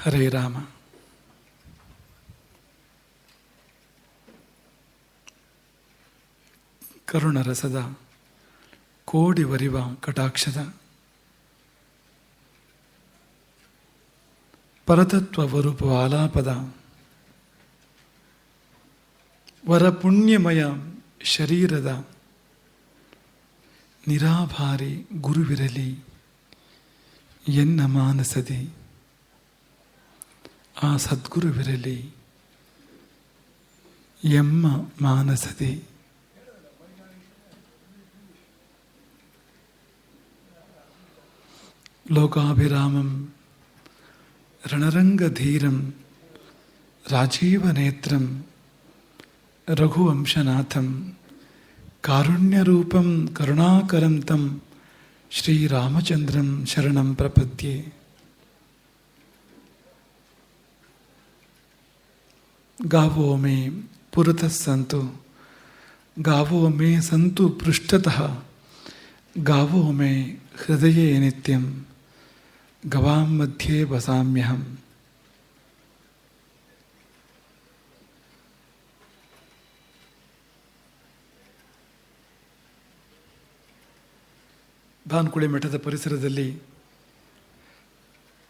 ಹರೇ ರಾಮ. ಕರುಣರಸದ ಕೋಡಿ ವರಿವ ಕಟಾಕ್ಷದ. ಪರತತ್ವ ವರೂಪ ಆಲಾಪದ. ವರಪುಣ್ಯಮಯ ಶರೀರದ. ನಿರಾಭಾರಿ ಗುರುವಿರಲಿ ಎನ್ನ ಮಾನಸದಿ. ಆ ಸದ್ಗುರುವಿರಲಿ ಎಮ್ಮ ಮಾನಸದಿ ಲೋಕಾಭಿರಾಮಂ ರಣರಂಗಧೀರಂ ರಾಜೀವನೇತ್ರಂ ರಘುವಂಶನಾಥಂ ಕಾರುಣ್ಯರೂಪಂ ಕರುಣಾಕರಂ तं ಶ್ರೀರಾಮಚಂದ್ರಂ ಶರಣಂ ಪ್ರಪದ್ಯೆ ಗಾವೋ ಮೇ ಪುರತಃ ಸಂತು ಗಾವೋ ಮೇ ಸಂತು ಪೃಷ್ಠತಃ. ಗಾವೋ ಮೇ ಹೃದಯೇ ನಿತ್ಯಂ. ಗವಾಂ ಮಧ್ಯೆ ವಸಾಮ್ಯಹಂ. ಭಾನ್ಕುಳಿ ಮಠದ ಪರಿಸರದಲ್ಲಿ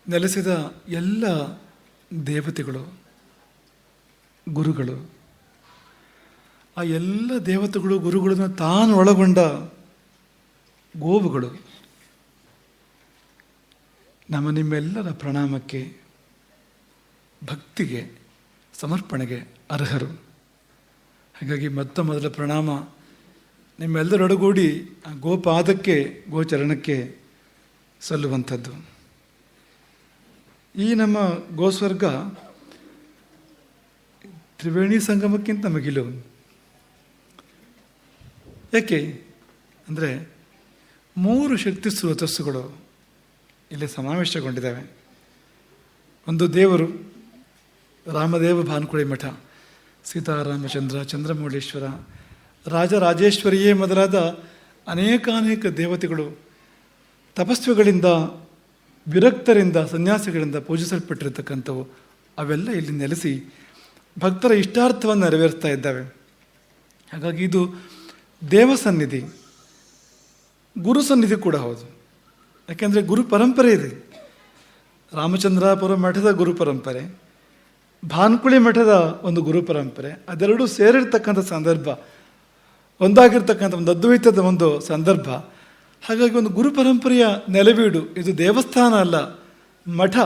ನೆಲೆಸಿದ ಎಲ್ಲ ದೇವತೆಗಳು ಗುರುಗಳು. ಆ ಎಲ್ಲ ದೇವತೆಗಳು ಗುರುಗಳನ್ನು ತಾನು ಒಳಗೊಂಡ ಗೋವುಗಳು. ನಮ್ಮ ನಿಮ್ಮೆಲ್ಲರ ಪ್ರಣಾಮಕ್ಕೆ, ಭಕ್ತಿಗೆ, ಸಮರ್ಪಣೆಗೆ ಅರ್ಹರು. ಹಾಗಾಗಿ ಮೊತ್ತ ಮೊದಲ ಪ್ರಣಾಮ ನಿಮ್ಮೆಲ್ಲರೊಡಗೂಡಿ ಆ ಗೋಪಾದಕ್ಕೆ, ಗೋಚರಣಕ್ಕೆ ಸಲ್ಲುವಂಥದ್ದು. ಈ ನಮ್ಮ ಗೋಸ್ವರ್ಗ ತ್ರಿವೇಣಿ ಸಂಗಮಕ್ಕಿಂತ ಮಿಗಿಲು. ಯಾಕೆ? ಅಂದರೆ ಮೂರು ಶಕ್ತಿ ಸ್ರೋತಸ್ಸುಗಳು ಇಲ್ಲಿ ಸಮಾವೇಶಗೊಂಡಿದ್ದಾವೆ. ಒಂದು ದೇವರು, ರಾಮದೇವ ಭಾನುಕುಳಿ ಮಠ, ಸೀತಾರಾಮಚಂದ್ರ, ಚಂದ್ರಮೌಳೇಶ್ವರ, ರಾಜರಾಜೇಶ್ವರಿಯೇ ಮೊದಲಾದ ಅನೇಕಾನೇಕ ದೇವತೆಗಳು ತಪಸ್ವಿಗಳಿಂದ, ವಿರಕ್ತರಿಂದ, ಸನ್ಯಾಸಿಗಳಿಂದ ಪೂಜಿಸಲ್ಪಟ್ಟಿರತಕ್ಕಂಥವು ಅವೆಲ್ಲ ಇಲ್ಲಿ ನೆಲೆಸಿ ಭಕ್ತರ ಇಷ್ಟಾರ್ಥವನ್ನು ನೆರವೇರಿಸ್ತಾ ಇದ್ದಾವೆ. ಹಾಗಾಗಿ ಇದು ದೇವಸನ್ನಿಧಿ ಗುರು ಸನ್ನಿಧಿ ಕೂಡ ಹೌದು. ಯಾಕೆಂದರೆ ಗುರು ಪರಂಪರೆ ಇದೆ. ರಾಮಚಂದ್ರಾಪುರ ಮಠದ ಗುರು ಪರಂಪರೆ, ಭಾನ್ಕುಳಿ ಮಠದ ಒಂದು ಗುರು ಪರಂಪರೆ, ಅದೆರಡೂ ಸೇರಿರ್ತಕ್ಕಂಥ ಸಂದರ್ಭ, ಒಂದಾಗಿರ್ತಕ್ಕಂಥ ಒಂದು ಅದ್ವೈತದ ಒಂದು ಸಂದರ್ಭ. ಹಾಗಾಗಿ ಒಂದು ಗುರು ಪರಂಪರೆಯ ನೆಲೆವೀಡು, ಇದು ದೇವಸ್ಥಾನ ಅಲ್ಲ, ಮಠ.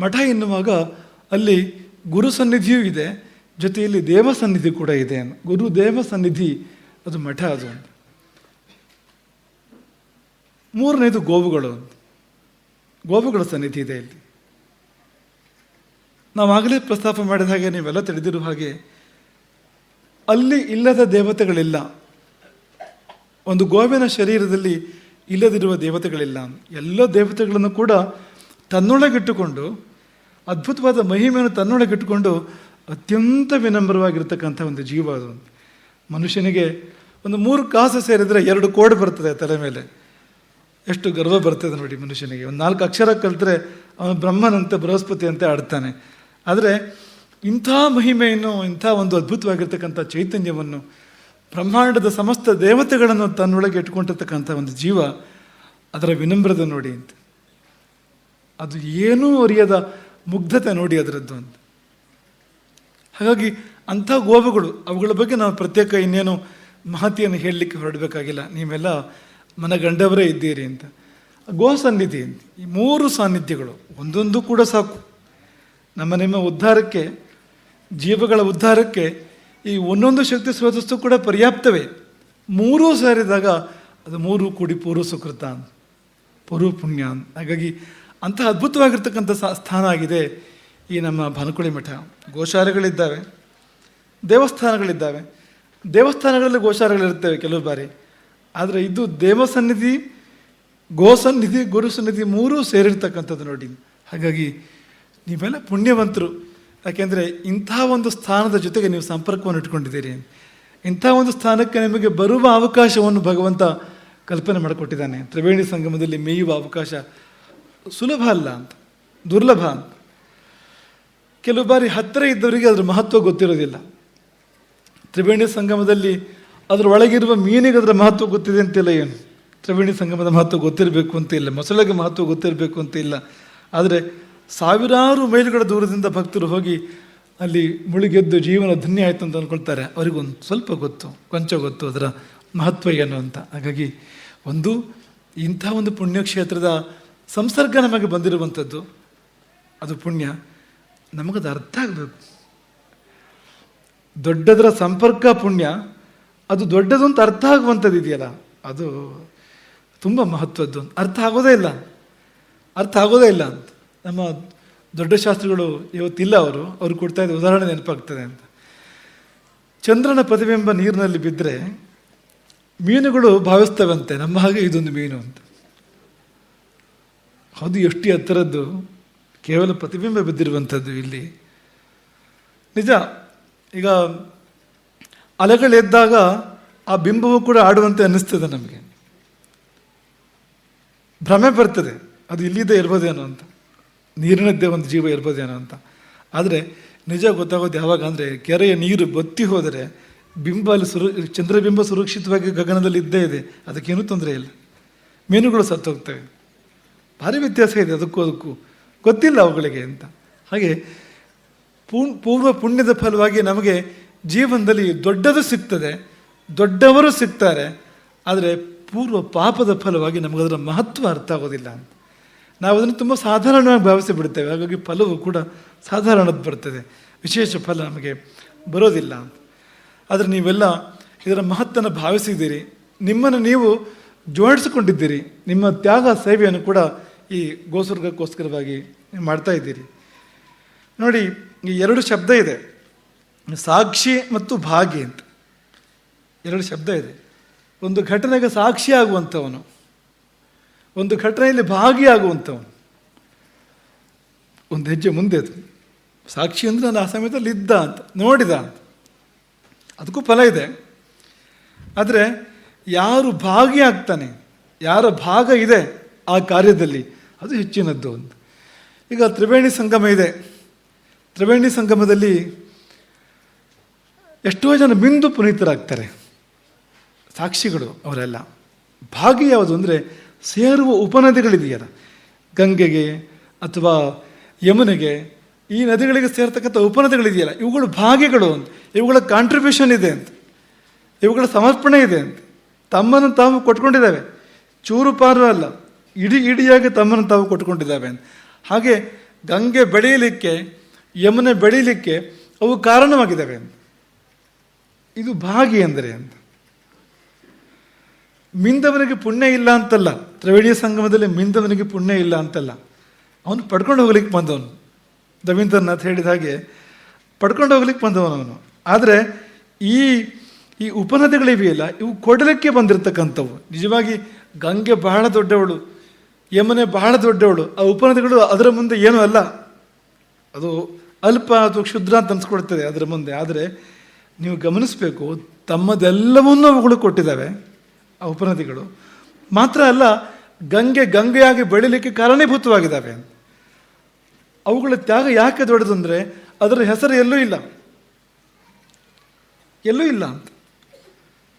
ಮಠ ಎನ್ನುವಾಗ ಅಲ್ಲಿ ಗುರು ಸನ್ನಿಧಿಯೂ ಇದೆ, ಜೊತೆಯಲ್ಲಿ ದೇವ ಸನ್ನಿಧಿ ಕೂಡ ಇದೆ ಗುರು ದೇವ ಸನ್ನಿಧಿ, ಅದು ಮಠ ಅದು ಅಂತ. ಮೂರನೇದು ಗೋವುಗಳು ಅಂತ. ಗೋವುಗಳ ಸನ್ನಿಧಿ ಇದೆ ಇಲ್ಲಿ. ನಾವಾಗಲೇ ಪ್ರಸ್ತಾಪ ಮಾಡಿದ ಹಾಗೆ ನೀವೆಲ್ಲ ತಿಳಿದಿರುವ ಹಾಗೆ, ಅಲ್ಲಿ ಇಲ್ಲದ ದೇವತೆಗಳಿಲ್ಲ. ಒಂದು ಗೋವಿನ ಶರೀರದಲ್ಲಿ ಇಲ್ಲದಿರುವ ದೇವತೆಗಳಿಲ್ಲ ಎಲ್ಲ ದೇವತೆಗಳನ್ನು ಕೂಡ ತನ್ನೊಳಗಿಟ್ಟುಕೊಂಡು ಅದ್ಭುತವಾದ ಮಹಿಮೆಯನ್ನು ತನ್ನೊಳಗೆ ತನ್ನೊಳಗಿಟ್ಟುಕೊಂಡು ಅತ್ಯಂತ ವಿನಮ್ರವಾಗಿರ್ತಕ್ಕಂಥ ಒಂದು ಜೀವ ಅದು. ಮನುಷ್ಯನಿಗೆ ಒಂದು ಮೂರು ಕಾಸು ಸೇರಿದರೆ ಎರಡು ಕೋಡ್ ಬರ್ತದೆ ತಲೆ ಮೇಲೆ. ಎಷ್ಟು ಗರ್ವ ಬರ್ತದೆ ನೋಡಿ ಮನುಷ್ಯನಿಗೆ. ಒಂದು ನಾಲ್ಕು ಅಕ್ಷರ ಕಲಿತ್ರೆ ಅವನು ಬ್ರಹ್ಮನಂತೆ, ಬೃಹಸ್ಪತಿ ಅಂತ ಆಡ್ತಾನೆ. ಆದರೆ ಇಂಥ ಮಹಿಮೆಯನ್ನು, ಇಂಥ ಒಂದು ಅದ್ಭುತವಾಗಿರ್ತಕ್ಕಂಥ ಚೈತನ್ಯವನ್ನು, ಬ್ರಹ್ಮಾಂಡದ ಸಮಸ್ತ ದೇವತೆಗಳನ್ನು ತನ್ನೊಳಗೆ ಇಟ್ಕೊಂಡಿರ್ತಕ್ಕಂಥ ಒಂದು ಜೀವ ಅದರ ವಿನಮ್ರದ ನೋಡಿ ಅಂತ. ಅದು ಏನೂ ಅರಿಯದ ಮುಗ್ಧತೆ ನೋಡಿ ಅದರದ್ದು ಅಂತ. ಹಾಗಾಗಿ ಅಂಥ ಗೋವುಗಳು, ಅವುಗಳ ಬಗ್ಗೆ ನಾವು ಪ್ರತ್ಯೇಕ ಇನ್ನೇನು ಮಹತಿಯನ್ನು ಹೇಳಲಿಕ್ಕೆ ಹೊರಡಬೇಕಾಗಿಲ್ಲ. ನೀವೆಲ್ಲ ಮನಗಂಡವರೇ ಇದ್ದೀರಿ ಅಂತ. ಗೋ ಸನ್ನಿಧಿ ಅಂತ. ಈ ಮೂರು ಸಾನ್ನಿಧ್ಯಗಳು, ಒಂದೊಂದು ಕೂಡ ಸಾಕು. ನಮ್ಮ ನಿಮ್ಮ ಉದ್ಧಾರಕ್ಕೆ, ಜೀವಗಳ ಉದ್ಧಾರಕ್ಕೆ ಈ ಒಂದೊಂದು ಶಕ್ತಿ ಸ್ರೋತಸ್ಸು ಕೂಡ ಪರ್ಯಾಪ್ತವೇ? ಮೂರೂ ಸೇರಿದಾಗ ಅದು ಮೂರು ಕೂಡಿ ಪೂರ್ವ ಸುಕೃತ ಅಂತ. ಪೂರ್ವ ಪುಣ್ಯ ಅಂತ. ಹಾಗಾಗಿ ಅಂತಹ ಅದ್ಭುತವಾಗಿರ್ತಕ್ಕಂಥ ಸ್ಥಾನ ಆಗಿದೆ ಈ ನಮ್ಮ ಭಾನುಕುಳಿ ಮಠ. ಗೋಶಾಲೆಗಳಿದ್ದಾವೆ, ದೇವಸ್ಥಾನಗಳಿದ್ದಾವೆ. ದೇವಸ್ಥಾನಗಳಲ್ಲಿ ಗೋಶಾಲೆಗಳಿರ್ತವೆ ಕೆಲವು ಬಾರಿ. ಆದರೆ ಇದು ದೇವಸನ್ನಿಧಿ ಗೋಸನ್ನಿಧಿ ಗುರು ಸನ್ನಿಧಿ ಮೂರೂ ಸೇರಿರ್ತಕ್ಕಂಥದ್ದು ನೋಡಿ. ಹಾಗಾಗಿ ನೀವೆಲ್ಲ ಪುಣ್ಯವಂತರು. ಯಾಕೆಂದರೆ ಇಂಥ ಒಂದು ಸ್ಥಾನದ ಜೊತೆಗೆ ನೀವು ಸಂಪರ್ಕವನ್ನು ಇಟ್ಕೊಂಡಿದ್ದೀರಿ ಇಂಥ ಒಂದು ಸ್ಥಾನಕ್ಕೆ ನಿಮಗೆ ಬರುವ ಅವಕಾಶವನ್ನು ಭಗವಂತ ಕಲ್ಪನೆ ಮಾಡಿಕೊಟ್ಟಿದ್ದಾನೆ. ತ್ರಿವೇಣಿ ಸಂಗಮದಲ್ಲಿ ಮೇಯುವ ಅವಕಾಶ ಸುಲಭ ಅಲ್ಲ ಅಂತ, ದುರ್ಲಭ ಅಂತ. ಕೆಲವು ಬಾರಿ ಹತ್ತಿರ ಇದ್ದವರಿಗೆ ಅದರ ಮಹತ್ವ ಗೊತ್ತಿರೋದಿಲ್ಲ. ತ್ರಿವೇಣಿ ಸಂಗಮದಲ್ಲಿ ಅದರ ಒಳಗಿರುವ ಮೀನಿಗೆ ಅದರ ಮಹತ್ವ ಗೊತ್ತಿದೆ ಅಂತಿಲ್ಲ ಏನು? ತ್ರಿವೇಣಿ ಸಂಗಮದ ಮಹತ್ವ ಗೊತ್ತಿರಬೇಕು ಅಂತ ಇಲ್ಲ, ಮೊಸಳೆಗೆ ಮಹತ್ವ ಗೊತ್ತಿರಬೇಕು ಅಂತ ಇಲ್ಲ. ಆದರೆ ಸಾವಿರಾರು ಮೈಲುಗಳ ದೂರದಿಂದ ಭಕ್ತರು ಹೋಗಿ ಅಲ್ಲಿ ಮುಳುಗೆದ್ದು ಜೀವನ ಧನ್ಯ ಆಯಿತು ಅಂತ ಅಂದ್ಕೊಳ್ತಾರೆ ಅವರಿಗೊಂದು ಸ್ವಲ್ಪ ಗೊತ್ತು, ಕೊಂಚ ಗೊತ್ತು ಅದರ ಮಹತ್ವ ಏನು ಅಂತ. ಹಾಗಾಗಿ ಒಂದು ಇಂಥ ಒಂದು ಪುಣ್ಯಕ್ಷೇತ್ರದ ಸಂಸರ್ಗ ನಮಗೆ ಬಂದಿರುವಂಥದ್ದು, ಅದು ಪುಣ್ಯ. ನಮಗದು ಅರ್ಥ ಆಗಬೇಕು. ದೊಡ್ಡದರ ಸಂಪರ್ಕ ಪುಣ್ಯ, ಅದು ದೊಡ್ಡದು ಅಂತ ಅರ್ಥ ಆಗುವಂಥದ್ದು ಇದೆಯಲ್ಲ, ಅದು ತುಂಬ ಮಹತ್ವದ್ದು. ಅರ್ಥ ಆಗೋದೇ ಇಲ್ಲ. ಅರ್ಥ ಆಗೋದೇ ಇಲ್ಲ. ಅಂತ ನಮ್ಮ ದೊಡ್ಡ ಶಾಸ್ತ್ರಿಗಳು ಇವತ್ತಿಲ್ಲ ಅವರು, ಅವ್ರು ಕೊಡ್ತಾ ಇದ್ದ ಉದಾಹರಣೆ ನೆನಪಾಗ್ತದೆ ಅಂತ. ಚಂದ್ರನ ಪ್ರತಿಬಿಂಬ ನೀರಿನಲ್ಲಿ ಬಿದ್ದರೆ ಮೀನುಗಳು ಭಾವಿಸ್ತವಂತೆ, ನಮ್ಮ ಹಾಗೆ ಇದೊಂದು ಮೀನು ಅಂತ. ಅದು ಎಷ್ಟು ಎತ್ತರದ್ದು? ಕೇವಲ ಪ್ರತಿಬಿಂಬ ಬಿದ್ದಿರುವಂಥದ್ದು ಇಲ್ಲಿ. ನಿಜ. ಈಗ ಅಲೆಗಳೆದ್ದಾಗ ಆ ಬಿಂಬವು ಕೂಡ ಆಡುವಂತೆ ಅನ್ನಿಸ್ತದೆ ನಮಗೆ. ಭ್ರಮೆ ಬರ್ತದೆ. ಅದು ಇಲ್ಲಿದ್ದೇ ಇರ್ಬೋದೇನೋ ಅಂತ. ನೀರಿನದ್ದೇ ಒಂದು ಜೀವ ಇರ್ಬೋದೇನೋ ಅಂತ. ಆದರೆ ನಿಜ ಗೊತ್ತಾಗೋದು ಯಾವಾಗ ಅಂದರೆ ಕೆರೆಯ ನೀರು ಬತ್ತಿ ಹೋದರೆ ಬಿಂಬ ಅಲ್ಲಿ ಸುರು, ಚಂದ್ರಬಿಂಬ ಸುರಕ್ಷಿತವಾಗಿ ಗಗನದಲ್ಲಿ ಇದ್ದೇ ಇದೆ. ಅದಕ್ಕೇನೂ ತೊಂದರೆ ಇಲ್ಲ. ಮೀನುಗಳು ಸತ್ತೋಗ್ತವೆ. ಭಾರಿ ವ್ಯತ್ಯಾಸ ಇದೆ ಅದಕ್ಕೂ ಅದಕ್ಕೂ. ಗೊತ್ತಿಲ್ಲ ಅವುಗಳಿಗೆ ಅಂತ. ಹಾಗೆ ಪೂರ್ವ ಪುಣ್ಯದ ಫಲವಾಗಿ ನಮಗೆ ಜೀವನದಲ್ಲಿ ದೊಡ್ಡದು ಸಿಗ್ತದೆ, ದೊಡ್ಡವರು ಸಿಗ್ತಾರೆ, ಆದರೆ ಪೂರ್ವ ಪಾಪದ ಫಲವಾಗಿ ನಮಗದರ ಮಹತ್ವ ಅರ್ಥ ಆಗೋದಿಲ್ಲ ಅಂತ. ನಾವು ಅದನ್ನು ತುಂಬ ಸಾಧಾರಣವಾಗಿ ಭಾವಿಸಿ ಬಿಡ್ತೇವೆ, ಹಾಗಾಗಿ ಫಲವು ಕೂಡ ಸಾಧಾರಣದ್ದು ಬರ್ತದೆ, ವಿಶೇಷ ಫಲ ನಮಗೆ ಬರೋದಿಲ್ಲ ಅಂತ. ಆದರೆ ನೀವೆಲ್ಲ ಇದರ ಮಹತ್ತನ್ನು ಭಾವಿಸಿದ್ದೀರಿ, ನಿಮ್ಮನ್ನು ನೀವು ಜೋಡಿಸಿಕೊಂಡಿದ್ದೀರಿ, ನಿಮ್ಮ ತ್ಯಾಗ ಸೇವೆಯನ್ನು ಕೂಡ ಈ ಗೋಸ್ವರ್ಗಕ್ಕೋಸ್ಕರವಾಗಿ ಮಾಡ್ತಾ ಇದ್ದೀರಿ. ನೋಡಿ, ಈ ಎರಡು ಶಬ್ದ ಇದೆ. ಸಾಕ್ಷಿ ಮತ್ತು ಭಾಗಿ ಅಂತ. ಎರಡು ಶಬ್ದ ಇದೆ. ಒಂದು ಘಟನೆಗೆ ಸಾಕ್ಷಿ ಆಗುವಂಥವನು, ಒಂದು ಘಟನೆಯಲ್ಲಿ ಭಾಗಿಯಾಗುವಂಥವನು ಒಂದು ಹೆಜ್ಜೆ ಮುಂದೆ ಅದು. ಸಾಕ್ಷಿ ಅಂದರೆ ನಾನು ಆ ಸಮಯದಲ್ಲಿ ಇದ್ದ ಅಂತ, ನೋಡಿದ ಅಂತ. ಅದಕ್ಕೂ ಫಲ ಇದೆ. ಆದರೆ ಯಾರು ಭಾಗಿಯಾಗ್ತಾನೆ ಯಾರ ಭಾಗ ಇದೆ ಆ ಕಾರ್ಯದಲ್ಲಿ ಅದು ಹೆಚ್ಚಿನದ್ದು ಅಂತ. ಈಗ ತ್ರಿವೇಣಿ ಸಂಗಮ ಇದೆ. ತ್ರಿವೇಣಿ ಸಂಗಮದಲ್ಲಿ ಎಷ್ಟೋ ಜನ ಬಿಂದು ಪುನೀತರಾಗ್ತಾರೆ. ಸಾಕ್ಷಿಗಳು ಅವರೆಲ್ಲ. ಭಾಗಿ ಯಾವುದು ಅಂದರೆ ಸೇರುವ ಉಪನದಿಗಳಿದೆಯಲ್ಲ. ಗಂಗೆಗೆ ಅಥವಾ ಯಮುನೆಗೆ ಈ ನದಿಗಳಿಗೆ ಸೇರ್ತಕ್ಕಂಥ ಉಪನದಿಗಳಿದೆಯಲ್ಲ. ಇವುಗಳು ಭಾಗಿಗಳು ಅಂತ. ಇವುಗಳ ಕಾಂಟ್ರಿಬ್ಯೂಷನ್ ಇದೆ ಅಂತ. ಇವುಗಳ ಸಮರ್ಪಣೆ ಇದೆ ಅಂತ. ತಮ್ಮನ್ನು ತಾವು ಕೊಟ್ಕೊಂಡಿದ್ದಾವೆ. ಚೂರು ಪಾರು ಅಲ್ಲ. ಇಡೀ ಇಡಿಯಾಗಿ ತಮ್ಮನ್ನು ತಾವು ಕೊಟ್ಕೊಂಡಿದ್ದಾವೆ ಹಾಗೆ ಗಂಗೆ ಬೆಳೆಯಲಿಕ್ಕೆ, ಯಮುನೆ ಬೆಳೀಲಿಕ್ಕೆ ಅವು ಕಾರಣವಾಗಿದ್ದಾವೆ ಇದು ಭಾಗಿ ಅಂದರೆ ಅಂತ. ಮಿಂದವನಿಗೆ ಪುಣ್ಯ ಇಲ್ಲ ಅಂತಲ್ಲ. ತ್ರಿವೇಣಿಯ ಸಂಗಮದಲ್ಲಿ ಮಿಂದವನಿಗೆ ಪುಣ್ಯ ಇಲ್ಲ ಅಂತಲ್ಲ. ಅವನು ಪಡ್ಕೊಂಡು ಹೋಗ್ಲಿಕ್ಕೆ ಬಂದವನು. ರವೀಂದ್ರನಾಥ್ ಹೇಳಿದ ಹಾಗೆ ಪಡ್ಕೊಂಡು ಹೋಗ್ಲಿಕ್ಕೆ ಬಂದವನು ಅವನು. ಆದರೆ ಈ ಈ ಉಪನದಿಗಳಿವೆಯಲ್ಲ, ಇವು ಕೊಡಲಿಕ್ಕೆ ಬಂದಿರತಕ್ಕಂಥವು. ನಿಜವಾಗಿ ಗಂಗೆ ಬಹಳ ದೊಡ್ಡವಳು. ಯಮುನೆ ಬಹಳ ದೊಡ್ಡವಳು. ಆ ಉಪನದಿಗಳು ಅದರ ಮುಂದೆ ಏನೂ ಅಲ್ಲ. ಅದು ಅಲ್ಪ ಅಥವಾ ಕ್ಷುದ್ರ ಅಂತ ಅನ್ಸ್ಕೊಡ್ತದೆ ಅದರ ಮುಂದೆ. ಆದರೆ ನೀವು ಗಮನಿಸಬೇಕು, ತಮ್ಮದೆಲ್ಲವನ್ನೂ ಅವುಗಳು ಕೊಟ್ಟಿದ್ದಾವೆ, ಆ ಉಪನದಿಗಳು. ಮಾತ್ರ ಅಲ್ಲ, ಗಂಗೆ ಗಂಗೆಯಾಗಿ ಬೆಳೀಲಿಕ್ಕೆ ಕಾರಣೀಭೂತವಾಗಿದ್ದಾವೆ. ಅವುಗಳ ತ್ಯಾಗ ಯಾಕೆ ದೊಡ್ಡದು ಅಂದರೆ ಅದರ ಹೆಸರು ಎಲ್ಲೂ ಇಲ್ಲ. ಎಲ್ಲೂ ಇಲ್ಲ ಅಂತ.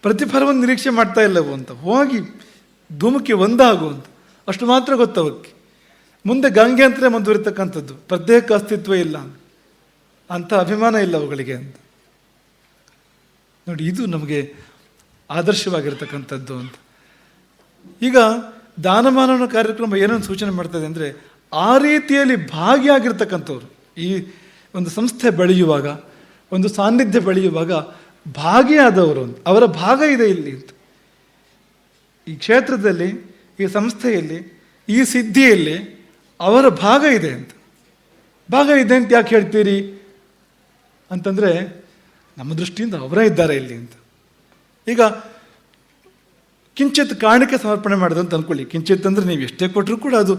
ಪ್ರತಿಫಲವನ್ನು ನಿರೀಕ್ಷೆ ಮಾಡ್ತಾ ಇಲ್ಲವು ಅಂತ. ಹೋಗಿ ಧೂಮಕ್ಕೆ ಒಂದಾಗು ಅಷ್ಟು ಮಾತ್ರ ಗೊತ್ತವಕ್ಕೆ ಮುಂದೆ ಗಂಗೆ ಅಂತಲೇ ಮುಂದುವರಿತಕ್ಕಂಥದ್ದು. ಪ್ರತ್ಯೇಕ ಅಸ್ತಿತ್ವ ಇಲ್ಲ. ಅಂತ ಅಭಿಮಾನ ಇಲ್ಲ ಅವುಗಳಿಗೆ ಅಂತ. ನೋಡಿ, ಇದು ನಮಗೆ ಆದರ್ಶವಾಗಿರ್ತಕ್ಕಂಥದ್ದು ಅಂತ. ಈಗ ದಾನಮಾನವನ ಕಾರ್ಯಕ್ರಮ ಏನೊಂದು ಸೂಚನೆ ಮಾಡ್ತದೆ ಅಂದರೆ, ಆ ರೀತಿಯಲ್ಲಿ ಭಾಗಿಯಾಗಿರ್ತಕ್ಕಂಥವ್ರು. ಈ ಒಂದು ಸಂಸ್ಥೆ ಬೆಳೆಯುವಾಗ, ಒಂದು ಸಾನ್ನಿಧ್ಯ ಬೆಳೆಯುವಾಗ ಭಾಗಿಯಾದವರು ಅವರ ಭಾಗ ಇದೆ ಇಲ್ಲಿ ಅಂತ. ಈ ಕ್ಷೇತ್ರದಲ್ಲಿ ಈ ಸಂಸ್ಥೆಯಲ್ಲಿ, ಈ ಸಿದ್ಧಿಯಲ್ಲಿ ಅವರ ಭಾಗ ಇದೆ ಅಂತ. ಭಾಗ ಇದೆ ಅಂತ ಯಾಕೆ ಹೇಳ್ತೀರಿ? ಅಂತಂದರೆ, ನಮ್ಮ ದೃಷ್ಟಿಯಿಂದ ಅವರೇ ಇದ್ದಾರೆ ಇಲ್ಲಿ ಅಂತ. ಈಗ, ಕಿಂಚಿತ್ ಕಾಣಿಕೆ ಸಮರ್ಪಣೆ ಮಾಡೋದು ಅಂತ ಅಂದ್ಕೊಳ್ಳಿ ಕಿಂಚಿತ್ ಅಂದರೆ ನೀವು ಎಷ್ಟೇ ಕೊಟ್ಟರೂ ಕೂಡ ಅದು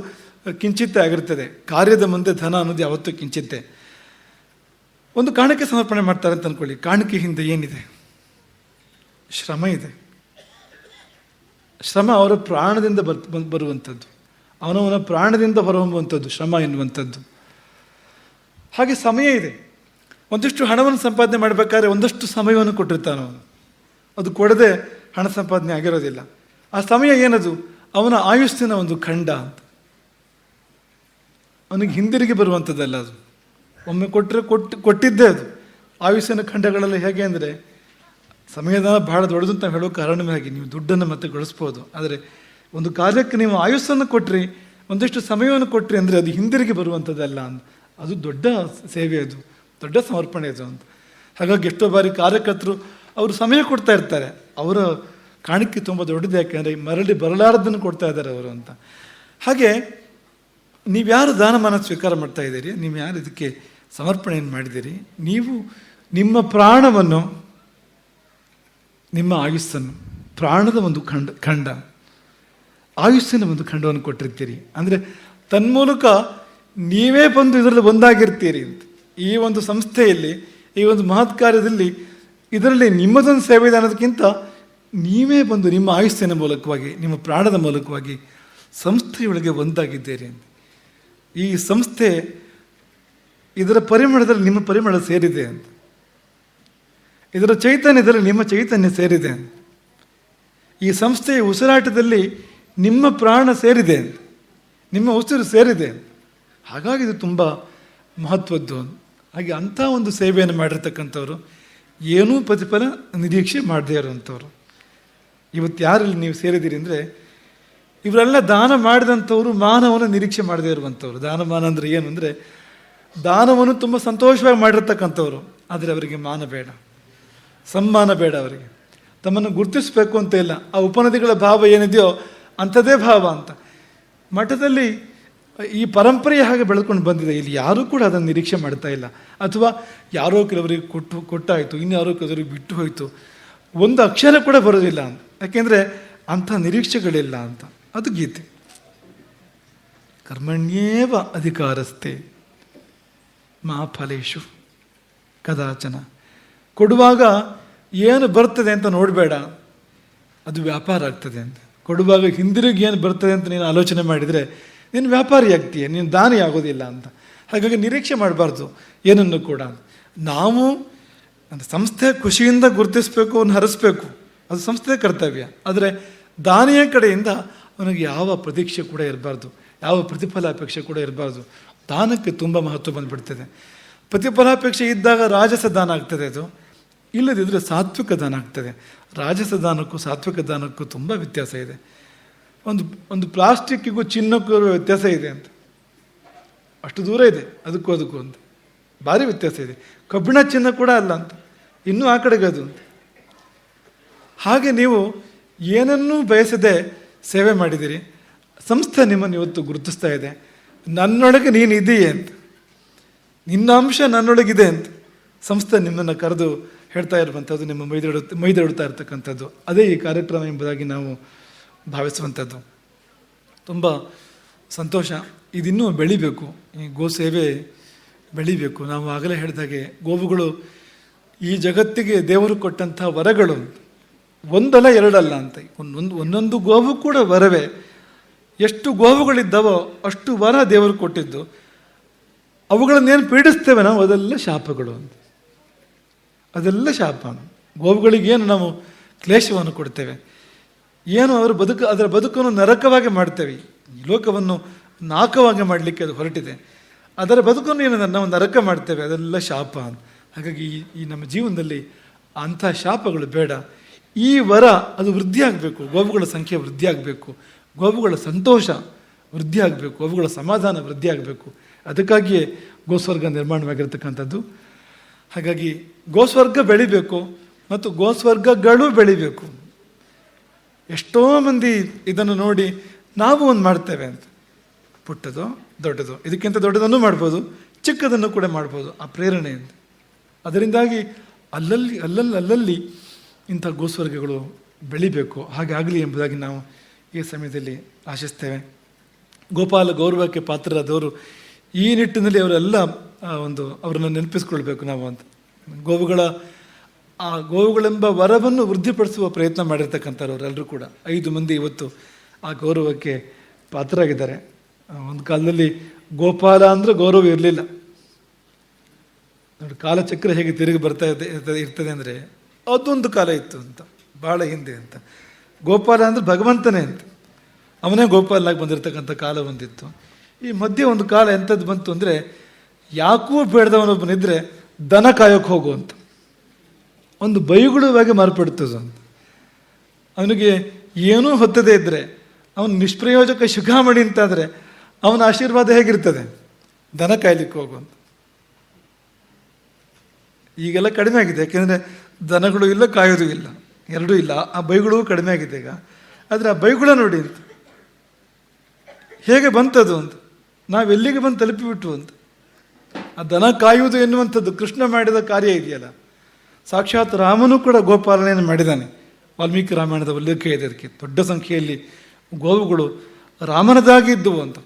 ಕಿಂಚಿತ್ತೇ ಆಗಿರ್ತದೆ. ಕಾರ್ಯದ ಮುಂದೆ ಧನ ಅನ್ನೋದು ಯಾವತ್ತೂ ಕಿಂಚಿತ್ತೆ. ಒಂದು ಕಾಣಿಕೆ ಸಮರ್ಪಣೆ ಮಾಡ್ತಾರೆ ಅಂತ ಅಂದ್ಕೊಳ್ಳಿ ಕಾಣಿಕೆ ಹಿಂದೆ ಏನಿದೆ? ಶ್ರಮ ಇದೆ. ಶ್ರಮ ಅವರ ಪ್ರಾಣದಿಂದ ಬರ್ ಬರುವಂಥದ್ದು. ಅವನವನ ಪ್ರಾಣದಿಂದ ಹೊರಹೊಂಬುವಂಥದ್ದು ಶ್ರಮ ಎನ್ನುವಂಥದ್ದು. ಹಾಗೆ ಸಮಯ ಇದೆ. ಒಂದಿಷ್ಟು ಹಣವನ್ನು ಸಂಪಾದನೆ ಮಾಡಬೇಕಾದ್ರೆ ಒಂದಷ್ಟು ಸಮಯವನ್ನು ಕೊಟ್ಟಿರ್ತಾನೆ ಅವನು. ಅದು ಕೊಡದೆ ಹಣ ಸಂಪಾದನೆ ಆಗಿರೋದಿಲ್ಲ. ಆ ಸಮಯ ಏನದು? ಅವನ ಆಯುಸ್ಸಿನ ಒಂದು ಖಂಡ ಅಂತ. ಅವನಿಗೆ ಹಿಂದಿರುಗಿ ಬರುವಂಥದ್ದಲ್ಲ ಅದು. ಒಮ್ಮೆ ಕೊಟ್ಟರೆ ಕೊಟ್ಟು ಕೊಟ್ಟಿದ್ದೇ ಅದು. ಆಯುಸ್ಸಿನ ಖಂಡಗಳಲ್ಲಿ ಹೇಗೆ ಅಂದರೆ ಸಮಯದಾನ ಬಹಳ ದೊಡ್ಡದು ಅಂತ ನಾವು ಹೇಳೋ ಕಾರಣವೇ ಹಾಗೆ ನೀವು ದುಡ್ಡನ್ನು ಮತ್ತೆ ಗಳಿಸ್ಬೋದು. ಆದರೆ ಒಂದು ಕಾರ್ಯಕ್ಕೆ ನೀವು ಆಯುಸ್ಸನ್ನು ಕೊಟ್ಟರೆ ಒಂದಿಷ್ಟು ಸಮಯವನ್ನು ಕೊಟ್ಟರೆ ಅಂದರೆ ಅದು ಹಿಂದಿರುಗಿ ಬರುವಂಥದ್ದಲ್ಲ ಅಂತ. ಅದು ದೊಡ್ಡ ಸೇವೆ ಅದು, ದೊಡ್ಡ ಸಮರ್ಪಣೆ ಅದು ಅಂತ. ಹಾಗಾಗಿ ಎಷ್ಟೋ ಬಾರಿ ಕಾರ್ಯಕರ್ತರು ಅವರು ಸಮಯ ಕೊಡ್ತಾ ಇರ್ತಾರೆ. ಅವರ ಕಾಣಿಕೆ ತುಂಬ ದೊಡ್ಡದು, ಯಾಕೆಂದರೆ ಮರಳಿ ಬರಲಾರದನ್ನು ಕೊಡ್ತಾ ಇದ್ದಾರೆ ಅವರು ಅಂತ. ಹಾಗೆ ನೀವ್ಯಾರು ದಾನಮಾನ ಸ್ವೀಕಾರ ಮಾಡ್ತಾ ಇದ್ದೀರಿ? ನೀವು ಯಾರು ಇದಕ್ಕೆ ಸಮರ್ಪಣೆಯನ್ನು ಮಾಡಿದ್ದೀರಿ? ನೀವು ನಿಮ್ಮ ಪ್ರಾಣವನ್ನು ನಿಮ್ಮ ಆಯುಸ್ಸನ್ನು, ಪ್ರಾಣದ ಒಂದು ಖಂಡ ಖಂಡ. ಆಯುಸ್ಸಿನ ಒಂದು ಖಂಡವನ್ನು ಕೊಟ್ಟಿರ್ತೀರಿ. ಅಂದರೆ ತನ್ಮೂಲಕ ನೀವೇ ಬಂದು ಇದರಲ್ಲಿ ಒಂದಾಗಿರ್ತೀರಿ ಅಂತ. ಈ ಒಂದು ಸಂಸ್ಥೆಯಲ್ಲಿ, ಈ ಒಂದು ಮಹತ್ ಕಾರ್ಯದಲ್ಲಿ ಇದರಲ್ಲಿ ನಿಮ್ಮದೊಂದು ಸೇವೆ ಇದೆ ಅನ್ನೋದಕ್ಕಿಂತ ನೀವೇ ಬಂದು ನಿಮ್ಮ ಆಯುಸ್ಸಿನ ಮೂಲಕವಾಗಿ, ನಿಮ್ಮ ಪ್ರಾಣದ ಮೂಲಕವಾಗಿ ಸಂಸ್ಥೆಯೊಳಗೆ ಒಂದಾಗಿದ್ದೀರಿ ಅಂತ. ಈ ಸಂಸ್ಥೆ ಇದರ ಪರಿಮಳದಲ್ಲಿ ನಿಮ್ಮ ಪರಿಮಳ ಸೇರಿದೆ ಅಂತ. ಇದರ ಚೈತನ್ಯದಲ್ಲಿ ನಿಮ್ಮ ಚೈತನ್ಯ ಸೇರಿದೆ. ಈ ಸಂಸ್ಥೆಯ ಉಸಿರಾಟದಲ್ಲಿ ನಿಮ್ಮ ಪ್ರಾಣ ಸೇರಿದೆ. ನಿಮ್ಮ ಉಸಿರು ಸೇರಿದೆ. ಹಾಗಾಗಿ ಇದು ತುಂಬ ಮಹತ್ವದ್ದು. ಹಾಗೆ ಅಂಥ ಒಂದು ಸೇವೆಯನ್ನು ಮಾಡಿರ್ತಕ್ಕಂಥವ್ರು ಏನೂ ಪ್ರತಿಫಲ ನಿರೀಕ್ಷೆ ಮಾಡದೇ ಇರುವಂಥವ್ರು. ಇವತ್ತು ಯಾರಲ್ಲಿ ನೀವು ಸೇರಿದ್ದೀರಿ ಅಂದರೆ ಇವರೆಲ್ಲ ದಾನ ಮಾಡಿದಂಥವ್ರು ಮಾನವನ ನಿರೀಕ್ಷೆ ಮಾಡದೇ ಇರುವಂಥವ್ರು. ದಾನಮಾನ ಅಂದರೆ ಏನು ಅಂದರೆ ದಾನವನ್ನು ತುಂಬ ಸಂತೋಷವಾಗಿ ಮಾಡಿರ್ತಕ್ಕಂಥವ್ರು. ಆದರೆ ಅವರಿಗೆ ಮಾನ ಬೇಡ. ಸನ್ಮಾನ ಬೇಡ ಅವರಿಗೆ. ತಮ್ಮನ್ನು ಗುರುತಿಸಬೇಕು ಅಂತ ಇಲ್ಲ. ಆ ಉಪನದಿಗಳ ಭಾವ ಏನಿದೆಯೋ ಅಂಥದ್ದೇ ಭಾವ ಅಂತ. ಮಠದಲ್ಲಿ ಈ ಪರಂಪರೆಯ ಹಾಗೆ ಬೆಳ್ಕೊಂಡು ಬಂದಿದೆ. ಇಲ್ಲಿ ಯಾರೂ ಕೂಡ ಅದನ್ನು ನಿರೀಕ್ಷೆ ಮಾಡ್ತಾ ಇಲ್ಲ. ಅಥವಾ ಯಾರೋ ಕೆಲವರಿಗೆ ಕೊಟ್ಟು, ಕೊಟ್ಟಾಯಿತು. ಇನ್ಯಾರೋ ಕೆಲವರಿಗೆ ಬಿಟ್ಟು ಹೋಯಿತು. ಒಂದು ಅಕ್ಷರ ಕೂಡ ಬರೋದಿಲ್ಲ ಅಂತ. ಯಾಕೆಂದರೆ ಅಂಥ ನಿರೀಕ್ಷೆಗಳಿಲ್ಲ ಅಂತ. ಅದು ಗೀತೆ. ಕರ್ಮಣ್ಯೇವ ಅಧಿಕಾರಸ್ಥೆ. ಮಾ ಫಲೇಶು ಕದಾಚನ. ಕೊಡುವಾಗ ಏನು ಬರ್ತದೆ ಅಂತ ನೋಡಬೇಡ. ಅದು ವ್ಯಾಪಾರ ಆಗ್ತದೆ ಅಂತ. ಕೊಡುವಾಗ ಹಿಂದಿರುಗಿ ಏನು ಬರ್ತದೆ ಅಂತ ನೀನು ಆಲೋಚನೆ ಮಾಡಿದರೆ, ನೀನು ವ್ಯಾಪಾರಿ ಆಗ್ತೀಯ, ನೀನು ದಾನಿ ಆಗೋದಿಲ್ಲ ಅಂತ. ಹಾಗಾಗಿ ನಿರೀಕ್ಷೆ ಮಾಡಬಾರ್ದು, ಏನನ್ನು ಕೂಡ ನಾವು ಅಂದರೆ ಸಂಸ್ಥೆ ಖುಷಿಯಿಂದ ಗುರುತಿಸಬೇಕು, ಅವನು ಹರಿಸ್ಬೇಕು. ಅದು ಸಂಸ್ಥೆಯ ಕರ್ತವ್ಯ. ಆದರೆ ದಾನಿಯ ಕಡೆಯಿಂದ ಅವನಿಗೆ ಯಾವ ಪ್ರತೀಕ್ಷೆ ಕೂಡ ಇರಬಾರ್ದು, ಯಾವ ಪ್ರತಿಫಲಾಪೇಕ್ಷೆ ಕೂಡ ಇರಬಾರ್ದು. ದಾನಕ್ಕೆ ತುಂಬ ಮಹತ್ವ ಬಂದುಬಿಡ್ತದೆ. ಪ್ರತಿಫಲಾಪೇಕ್ಷೆ ಇದ್ದಾಗ ರಾಜಸ ದಾನ ಆಗ್ತದೆ ಅದು. ಇಲ್ಲದಿದ್ದರೆ ಸಾತ್ವಿಕ ದಾನ ಆಗ್ತದೆ. ರಾಜಸ ದಾನಕ್ಕೂ ಸಾತ್ವಿಕ ದಾನಕ್ಕೂ ತುಂಬ ವ್ಯತ್ಯಾಸ ಇದೆ. ಒಂದು ಒಂದು ಪ್ಲಾಸ್ಟಿಕ್ಕಿಗೂ ಚಿನ್ನಕ್ಕೂ ವ್ಯತ್ಯಾಸ ಇದೆ ಅಂತ. ಅಷ್ಟು ದೂರ ಇದೆ. ಅದಕ್ಕೂ ಅದಕ್ಕೂ ಅಂತ. ಭಾರಿ ವ್ಯತ್ಯಾಸ ಇದೆ. ಕಬ್ಬಿಣ ಚಿನ್ನ ಕೂಡ ಅಲ್ಲ ಅಂತ. ಇನ್ನೂ ಆ ಕಡೆಗೆ ಅದು ಅಂತ. ಹಾಗೆ ನೀವು ಏನನ್ನೂ ಬಯಸದೆ ಸೇವೆ ಮಾಡಿದ್ದೀರಿ. ಸಂಸ್ಥೆ ನಿಮ್ಮನ್ನು ಇವತ್ತು ಗುರುತಿಸ್ತಾ ಇದೆ. ನನ್ನೊಳಗೆ ನೀನು ಇದೆಯೇ ಅಂತ. ನಿನ್ನ ಅಂಶ ನನ್ನೊಳಗಿದೆ ಅಂತ. ಸಂಸ್ಥೆ ನಿಮ್ಮನ್ನು ಕರೆದು ಹೇಳ್ತಾ ಇರುವಂಥದ್ದು, ನಿಮ್ಮ ಮೈದೊಡ ಮೈದೊಡ್ತಾ ಇರ್ತಕ್ಕಂಥದ್ದು. ಅದೇ ಈ ಕಾರ್ಯಕ್ರಮ ಎಂಬುದಾಗಿ ನಾವು ಭಾವಿಸುವಂಥದ್ದು. ತುಂಬ ಸಂತೋಷ. ಇದಿನ್ನೂ ಬೆಳಿಬೇಕು. ಈ ಗೋ ಸೇವೆ ಬೆಳಿಬೇಕು. ನಾವು ಆಗಲೇ ಹೇಳಿದಾಗೆ ಗೋವುಗಳು ಈ ಜಗತ್ತಿಗೆ ದೇವರು ಕೊಟ್ಟಂಥ ವರಗಳು ಒಂದಲ್ಲ ಎರಡಲ್ಲ ಅಂತ. ಒಂದೊಂದು ಒಂದೊಂದು ಗೋವು ಕೂಡ ವರವೇ. ಎಷ್ಟು ಗೋವುಗಳಿದ್ದಾವೋ ಅಷ್ಟು ವರ ದೇವರು ಕೊಟ್ಟಿದ್ದು. ಅವುಗಳನ್ನೇನು ಪೀಡಿಸ್ತೇವೆ ನಾವು? ಅದೆಲ್ಲ ಶಾಪಗಳು ಅಂತ. ಅದೆಲ್ಲ ಶಾಪ. ಗೋವುಗಳಿಗೇನು ನಾವು ಕ್ಲೇಶವನ್ನು ಕೊಡ್ತೇವೆ? ಏನು ಅವರು ಬದುಕು, ಅದರ ಬದುಕನ್ನು ನರಕವಾಗಿ ಮಾಡ್ತೇವೆ? ಈ ಲೋಕವನ್ನು ನಾಕವಾಗಿ ಮಾಡಲಿಕ್ಕೆ ಅದು ಹೊರಟಿದೆ. ಅದರ ಬದುಕನ್ನು ಏನು ನಾವು ನರಕ ಮಾಡ್ತೇವೆ? ಅದೆಲ್ಲ ಶಾಪ ಅಂತ. ಹಾಗಾಗಿ ಈ ಈ ನಮ್ಮ ಜೀವನದಲ್ಲಿ ಅಂಥ ಶಾಪಗಳು ಬೇಡ. ಈ ವರ ಅದು ವೃದ್ಧಿಯಾಗಬೇಕು. ಗೋವುಗಳ ಸಂಖ್ಯೆ ವೃದ್ಧಿಯಾಗಬೇಕು. ಗೋವುಗಳ ಸಂತೋಷ ವೃದ್ಧಿಯಾಗಬೇಕು. ಅವುಗಳ ಸಮಾಧಾನ ವೃದ್ಧಿಯಾಗಬೇಕು. ಅದಕ್ಕಾಗಿಯೇ ಗೋಸ್ವರ್ಗ ನಿರ್ಮಾಣವಾಗಿರ್ತಕ್ಕಂಥದ್ದು. ಹಾಗಾಗಿ ಗೋಸ್ವರ್ಗ ಬೆಳಿಬೇಕು ಮತ್ತು ಗೋಸ್ವರ್ಗಗಳು ಬೆಳಿಬೇಕು. ಎಷ್ಟೋ ಮಂದಿ ಇದನ್ನು ನೋಡಿ ನಾವು ಒಂದು ಮಾಡ್ತೇವೆ ಅಂತ. ಪುಟ್ಟದೋ, ದೊಡ್ಡದು, ಇದಕ್ಕಿಂತ ದೊಡ್ಡದನ್ನು ಮಾಡ್ಬೋದು, ಚಿಕ್ಕದನ್ನು ಕೂಡ ಮಾಡ್ಬೋದು, ಆ ಪ್ರೇರಣೆಯಿಂದ ಅದರಿಂದಾಗಿ ಅಲ್ಲಲ್ಲಿ ಅಲ್ಲಲ್ಲಿ ಅಲ್ಲಲ್ಲಿ ಇಂಥ ಗೋಸ್ವರ್ಗಗಳು ಬೆಳಿಬೇಕು. ಹಾಗಾಗಲಿ ಎಂಬುದಾಗಿ ನಾವು ಈ ಸಮಯದಲ್ಲಿ ಆಶಿಸ್ತೇವೆ. ಗೋಪಾಲ ಗೌರವಕ್ಕೆ ಪಾತ್ರರಾದವರು ಈ ನಿಟ್ಟಿನಲ್ಲಿ ಅವರೆಲ್ಲ ಒಂದು ಅವರನ್ನು ನೆನಪಿಸ್ಕೊಳ್ಬೇಕು ನಾವು ಅಂತ. ಗೋವುಗಳ, ಆ ಗೋವುಗಳೆಂಬ ವರವನ್ನು ವೃದ್ಧಿಪಡಿಸುವ ಪ್ರಯತ್ನ ಮಾಡಿರ್ತಕ್ಕಂಥವ್ರೆಲ್ಲರೂ ಕೂಡ. ಐದು ಮಂದಿ ಇವತ್ತು ಆ ಗೌರವಕ್ಕೆ ಪಾತ್ರರಾಗಿದ್ದಾರೆ. ಒಂದು ಕಾಲದಲ್ಲಿ ಗೋಪಾಲ ಅಂದರೆ ಗೌರವ ಇರಲಿಲ್ಲ. ನೋಡಿ, ಕಾಲಚಕ್ರ ಹೇಗೆ ತಿರುಗಿ ಬರ್ತಾ ಇರ್ತದೆ- ಇರ್ತದೆ ಅಂದರೆ ಅದೊಂದು ಕಾಲ ಇತ್ತು ಅಂತ ಭಾಳ ಹಿಂದೆ ಅಂತ. ಗೋಪಾಲ ಅಂದರೆ ಭಗವಂತನೇ ಅಂತ. ಅವನೇ ಗೋಪಾಲನಾಗಿ ಬಂದಿರತಕ್ಕಂಥ ಕಾಲ ಒಂದಿತ್ತು. ಈ ಮಧ್ಯೆ ಒಂದು ಕಾಲ ಎಂಥದ್ದು ಬಂತು ಅಂದರೆ ಯಾಕೂ ಬೇಡದವನೊಬ್ಬನಿದ್ರೆ ದನ ಕಾಯೋಕ್ಕೆ ಹೋಗು ಅಂತ. ಒಂದು ಬೈಗುಳುವಾಗಿ ಮಾರ್ಪಡ್ತದೆ ಅವನಿಗೆ ಏನೂ ಹೊತ್ತದೇ ಇದ್ದರೆ ಅವನು ನಿಷ್ಪ್ರಯೋಜಕ ಮಾಡಿ ಅಂತಾದರೆ ಅವನ ಆಶೀರ್ವಾದ ಹೇಗಿರ್ತದೆ? ದನ ಕಾಯ್ಲಿಕ್ಕೆ ಹೋಗು ಅಂತ. ಈಗೆಲ್ಲ ಕಡಿಮೆ ಆಗಿದೆ, ಯಾಕೆಂದರೆ ದನಗಳು ಇಲ್ಲ, ಕಾಯೋದು ಇಲ್ಲ. ಎರಡೂ ಇಲ್ಲ, ಆ ಬೈಗಳು ಕಡಿಮೆ ಆಗಿದೆ ಈಗ. ಆದರೆ ಆ ಬೈಗುಳ ನೋಡಿ ಅಂತ. ಹೇಗೆ ಬಂತದು ಅಂತ. ನಾವೆಲ್ಲಿಗೆ ಬಂದು ತಲುಪಿಬಿಟ್ಟು ಅಂತ. ಆ ದನ ಕಾಯುವುದು ಎನ್ನುವಂಥದ್ದು ಕೃಷ್ಣ ಮಾಡಿದ ಕಾರ್ಯ ಇದೆಯಲ್ಲ? ಸಾಕ್ಷಾತ್ ರಾಮನು ಕೂಡ ಗೋಪಾಲನೆಯನ್ನು ಮಾಡಿದ್ದಾನೆ ವಾಲ್ಮೀಕಿ ರಾಮಾಯಣದ ಉಲ್ಲೇಖ ಇದೆ ಅದಕ್ಕೆ ದೊಡ್ಡ ಸಂಖ್ಯೆಯಲ್ಲಿ ಗೋವುಗಳು ರಾಮನದಾಗಿ ಇದ್ದವು ಅಂತ.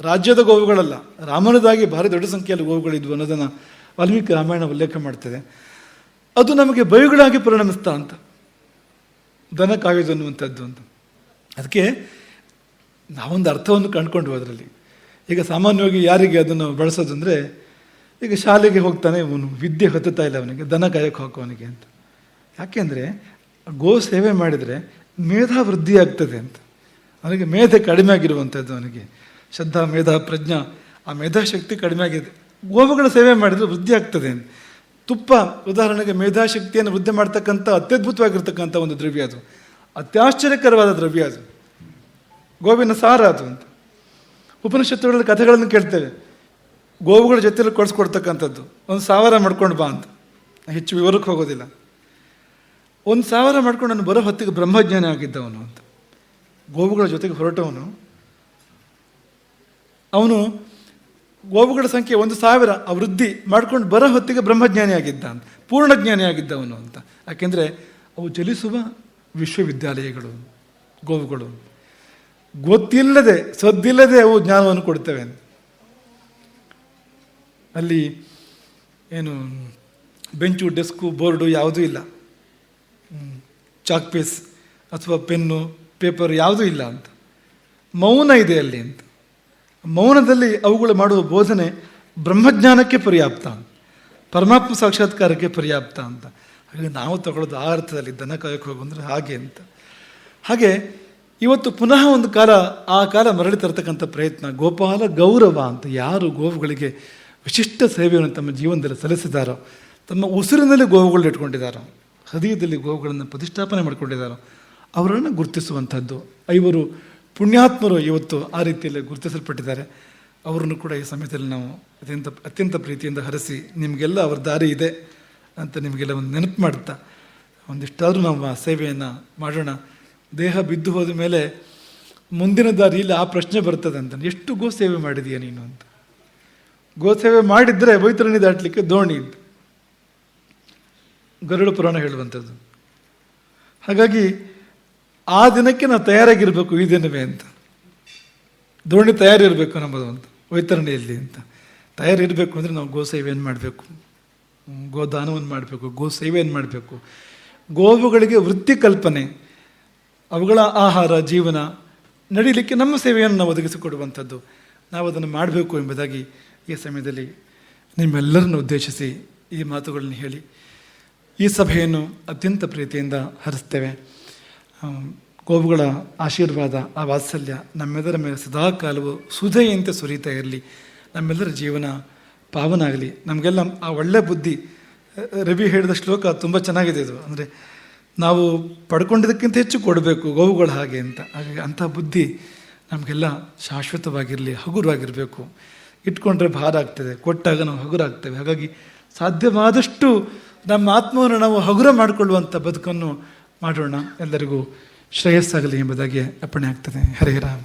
ರಾಜ್ಯದ ಗೋವುಗಳಲ್ಲ, ರಾಮನದಾಗಿ ಭಾರಿ ದೊಡ್ಡ ಸಂಖ್ಯೆಯಲ್ಲಿ ಗೋವುಗಳಿದ್ವು ಅನ್ನೋದನ್ನು ವಾಲ್ಮೀಕಿ ರಾಮಾಯಣ ಉಲ್ಲೇಖ ಮಾಡ್ತದೆ. ಅದು ನಮಗೆ ಬೈಗಳಾಗಿ ಪರಿಣಮಿಸ್ತಾ ಅಂತ. ದನ ಕಾಯೋದು ಅನ್ನುವಂಥದ್ದು ಅಂತ. ಅದಕ್ಕೆ ನಾವೊಂದು ಅರ್ಥವನ್ನು ಕಂಡುಕೊಂಡು ಅದರಲ್ಲಿ ಈಗ ಸಾಮಾನ್ಯವಾಗಿ ಯಾರಿಗೆ ಅದನ್ನು ಬಳಸೋದು ಅಂದರೆ ಈಗ ಶಾಲೆಗೆ ಹೋಗ್ತಾನೆ ಇವನು, ವಿದ್ಯೆ ಹತ್ತುತ್ತಾ ಇಲ್ಲ ಅವನಿಗೆ, ದನ ಕಾಯಕ್ಕೆ ಹಾಕೋವನಿಗೆ ಅಂತ. ಯಾಕೆಂದರೆ ಗೋ ಸೇವೆ ಮಾಡಿದರೆ ಮೇಧಾ ವೃದ್ಧಿ ಆಗ್ತದೆ ಅಂತ. ಅವನಿಗೆ ಮೇಧೆ ಕಡಿಮೆ ಆಗಿರುವಂಥದ್ದು ಅವನಿಗೆ. ಶ್ರದ್ಧಾ, ಮೇಧಾ, ಪ್ರಜ್ಞಾ, ಆ ಮೇಧಾಶಕ್ತಿ ಕಡಿಮೆ ಆಗಿದೆ. ಗೋವುಗಳ ಸೇವೆ ಮಾಡಿದರೆ ವೃದ್ಧಿ ಆಗ್ತದೆ ಅಂತ. ತುಪ್ಪ, ಉದಾಹರಣೆಗೆ ಮೇಧಾಶಕ್ತಿಯನ್ನು ವೃದ್ಧಿ ಮಾಡ್ತಕ್ಕಂಥ, ಅತ್ಯದ್ಭುತವಾಗಿರ್ತಕ್ಕಂಥ ಒಂದು ದ್ರವ್ಯ ಅದು. ಅತ್ಯಾಶ್ಚರ್ಯಕರವಾದ ದ್ರವ್ಯ ಅದು. ಗೋವಿನ ಸಾರ ಅದು ಅಂತ. ಉಪನಿಷತ್ತುಗಳಲ್ಲಿ ಕಥೆಗಳನ್ನು ಕೇಳ್ತೇವೆ. ಗೋವುಗಳ ಜೊತೆಲಿ ಕೊಡಿಸ್ಕೊಡ್ತಕ್ಕಂಥದ್ದು. ಒಂದು ಸಾವಿರ ಮಾಡ್ಕೊಂಡು ಬಾ ಅಂತ. ಹೆಚ್ಚು ವಿವರಕ್ಕೆ ಹೋಗೋದಿಲ್ಲ. ಒಂದು ಸಾವಿರ ಮಾಡ್ಕೊಂಡು ನಾನು ಬರೋ ಹೊತ್ತಿಗೆ ಬ್ರಹ್ಮಜ್ಞಾನಿ ಆಗಿದ್ದವನು ಅಂತ. ಗೋವುಗಳ ಜೊತೆಗೆ ಹೊರಟವನು. ಅವನು ಗೋವುಗಳ ಸಂಖ್ಯೆ ಒಂದು ಸಾವಿರ ವೃದ್ಧಿ ಮಾಡ್ಕೊಂಡು ಬರೋ ಹೊತ್ತಿಗೆ ಬ್ರಹ್ಮಜ್ಞಾನಿ ಆಗಿದ್ದ ಅಂತ. ಪೂರ್ಣಜ್ಞಾನಿ ಆಗಿದ್ದವನು ಅಂತ. ಯಾಕೆಂದರೆ ಅವು ಚಲಿಸುವ ವಿಶ್ವವಿದ್ಯಾಲಯಗಳು, ಗೋವುಗಳು. ಗೊತ್ತಿಲ್ಲದೆ, ಸದ್ದಿಲ್ಲದೆ ಅವು ಜ್ಞಾನವನ್ನು ಕೊಡ್ತವೆ ಅಂತ. ಅಲ್ಲಿ ಏನು ಬೆಂಚು, ಡೆಸ್ಕು, ಬೋರ್ಡು ಯಾವುದೂ ಇಲ್ಲ. ಚಾಕ್ ಪೀಸ್ ಅಥವಾ ಪೆನ್ನು, ಪೇಪರ್ ಯಾವುದೂ ಇಲ್ಲ ಅಂತ. ಮೌನ ಇದೆ ಅಲ್ಲಿ ಅಂತ. ಮೌನದಲ್ಲಿ ಅವುಗಳು ಮಾಡುವ ಬೋಧನೆ ಬ್ರಹ್ಮಜ್ಞಾನಕ್ಕೆ ಪರ್ಯಾಪ್ತ ಪರಮಾತ್ಮ ಸಾಕ್ಷಾತ್ಕಾರಕ್ಕೆ ಪರ್ಯಾಪ್ತ ಅಂತ. ಹಾಗೆ ನಾವು ತಗೊಳ್ಳೋದು ಆ ಅರ್ಥದಲ್ಲಿ ದನ ಕಾಯಕ್ಕೆ ಹೋಗಂದ್ರೆ ಹಾಗೆ ಅಂತ. ಹಾಗೆ ಇವತ್ತು ಪುನಃ ಒಂದು ಕಾಲ, ಆ ಕಾಲ ಮರಳಿ ತರತಕ್ಕಂಥ ಪ್ರಯತ್ನ, ಗೋಪಾಲ ಗೌರವ ಅಂತ ಯಾರು ಗೋವುಗಳಿಗೆ ವಿಶಿಷ್ಟ ಸೇವೆಯನ್ನು ತಮ್ಮ ಜೀವನದಲ್ಲಿ ಸಲ್ಲಿಸಿದ್ದಾರೋ ತಮ್ಮ ಉಸಿರಿನಲ್ಲಿ ಗೋವುಗಳನ್ನ ಇಟ್ಕೊಂಡಿದ್ದಾರೋ ಹೃದಯದಲ್ಲಿ ಗೋವುಗಳನ್ನು ಪ್ರತಿಷ್ಠಾಪನೆ ಮಾಡಿಕೊಂಡಿದ್ದಾರೋ ಅವರನ್ನು ಗುರುತಿಸುವಂಥದ್ದು. ಐವರು ಪುಣ್ಯಾತ್ಮರು ಇವತ್ತು ಆ ರೀತಿಯಲ್ಲಿ ಗುರುತಿಸಲ್ಪಟ್ಟಿದ್ದಾರೆ. ಅವರನ್ನು ಕೂಡ ಈ ಸಮಯದಲ್ಲಿ ನಾವು ಅತ್ಯಂತ ಅತ್ಯಂತ ಪ್ರೀತಿಯಿಂದ ಹರಿಸಿ ನಿಮಗೆಲ್ಲ ಅವರ ದಾರಿ ಇದೆ ಅಂತ ನಿಮಗೆಲ್ಲ ಒಂದು ನೆನಪು ಮಾಡ್ತಾ ಒಂದಿಷ್ಟಾದರೂ ನಾವು ಆ ಸೇವೆಯನ್ನು ಮಾಡೋಣ. ದೇಹ ಬಿದ್ದು ಹೋದ ಮೇಲೆ ಮುಂದಿನ ದಾರಿಯಲ್ಲಿ ಆ ಪ್ರಶ್ನೆ ಬರ್ತದೆ ಅಂತ. ಎಷ್ಟು ಗೋ ಸೇವೆ ಮಾಡಿದೀಯ ನೀನು ಅಂತ. ಗೋ ಸೇವೆ ಮಾಡಿದರೆ ವೈತರಣಿ ದಾಟಲಿಕ್ಕೆ ದೋಣಿ ಇತ್ತು ಗರುಡ ಪುರಾಣ ಹೇಳುವಂಥದ್ದು. ಹಾಗಾಗಿ ಆ ದಿನಕ್ಕೆ ನಾವು ತಯಾರಾಗಿರಬೇಕು ಈ ದಿನವೇ ಅಂತ. ದೋಣಿ ತಯಾರಿರಬೇಕು ನಮ್ಮದು ಅಂತ ವೈತರಣಿಯಲ್ಲಿ ಅಂತ. ತಯಾರಿರಬೇಕು ಅಂದರೆ ನಾವು ಗೋ ಸೇವೆಯನ್ನು ಮಾಡಬೇಕು? ಗೋದಾನವನ್ನು ಮಾಡಬೇಕು ಗೋ ಸೇವೆಯನ್ನು ಮಾಡಬೇಕು? ಗೋವುಗಳಿಗೆ ವೃತ್ತಿ ಕಲ್ಪನೆ, ಅವುಗಳ ಆಹಾರ, ಜೀವನ ನಡೀಲಿಕ್ಕೆ ನಮ್ಮ ಸೇವೆಯನ್ನು ನಾವು ಒದಗಿಸಿಕೊಡುವಂಥದ್ದು. ನಾವು ಅದನ್ನು ಮಾಡಬೇಕು ಎಂಬುದಾಗಿ ಈ ಸಮಯದಲ್ಲಿ ನಿಮ್ಮೆಲ್ಲರನ್ನು ಉದ್ದೇಶಿಸಿ ಈ ಮಾತುಗಳನ್ನು ಹೇಳಿ ಈ ಸಭೆಯನ್ನು ಅತ್ಯಂತ ಪ್ರೀತಿಯಿಂದ ಹರಿಸ್ತೇವೆ. ಗೋವುಗಳ ಆಶೀರ್ವಾದ, ಆ ವಾತ್ಸಲ್ಯ ನಮ್ಮೆಲ್ಲರ ಮೇಲೆ ಸದಾ ಕಾಲವು ಸುಧೆಯಂತೆ ಸುರಿತಾ ಇರಲಿ. ನಮ್ಮೆಲ್ಲರ ಜೀವನ ಪಾವನ ಆಗಲಿ ನಮಗೆಲ್ಲ ಆ ಒಳ್ಳೆ ಬುದ್ಧಿ ರವಿ ಹೇಳಿದ ಶ್ಲೋಕ ತುಂಬ ಚೆನ್ನಾಗಿದೆ ಇದು. ಅಂದರೆ ನಾವು ಪಡ್ಕೊಂಡಿದ್ದಕ್ಕಿಂತ ಹೆಚ್ಚು ಕೊಡಬೇಕು ಗೋವುಗಳ ಹಾಗೆ ಅಂತ. ಹಾಗಾಗಿ ಅಂಥ ಬುದ್ಧಿ ನಮಗೆಲ್ಲ ಶಾಶ್ವತವಾಗಿರಲಿ, ಹಗುರವಾಗಿರಬೇಕು. ಇಟ್ಕೊಂಡ್ರೆ ಭಾರ ಆಗ್ತದೆ ಕೊಟ್ಟಾಗ ನಾವು ಹಗುರಾಗ್ತೇವೆ. ಹಾಗಾಗಿ ಸಾಧ್ಯವಾದಷ್ಟು ನಮ್ಮ ಆತ್ಮವನ್ನು ನಾವು ಹಗುರ ಮಾಡಿಕೊಳ್ಳುವಂಥ ಬದುಕನ್ನು ಮಾಡೋಣ. ಎಲ್ಲರಿಗೂ ಶ್ರೇಯಸ್ಸಾಗಲಿ ಎಂಬುದಾಗಿ ಅಪ್ಪಣೆ ಆಗ್ತದೆ. ಹರೇ ರಾಮ.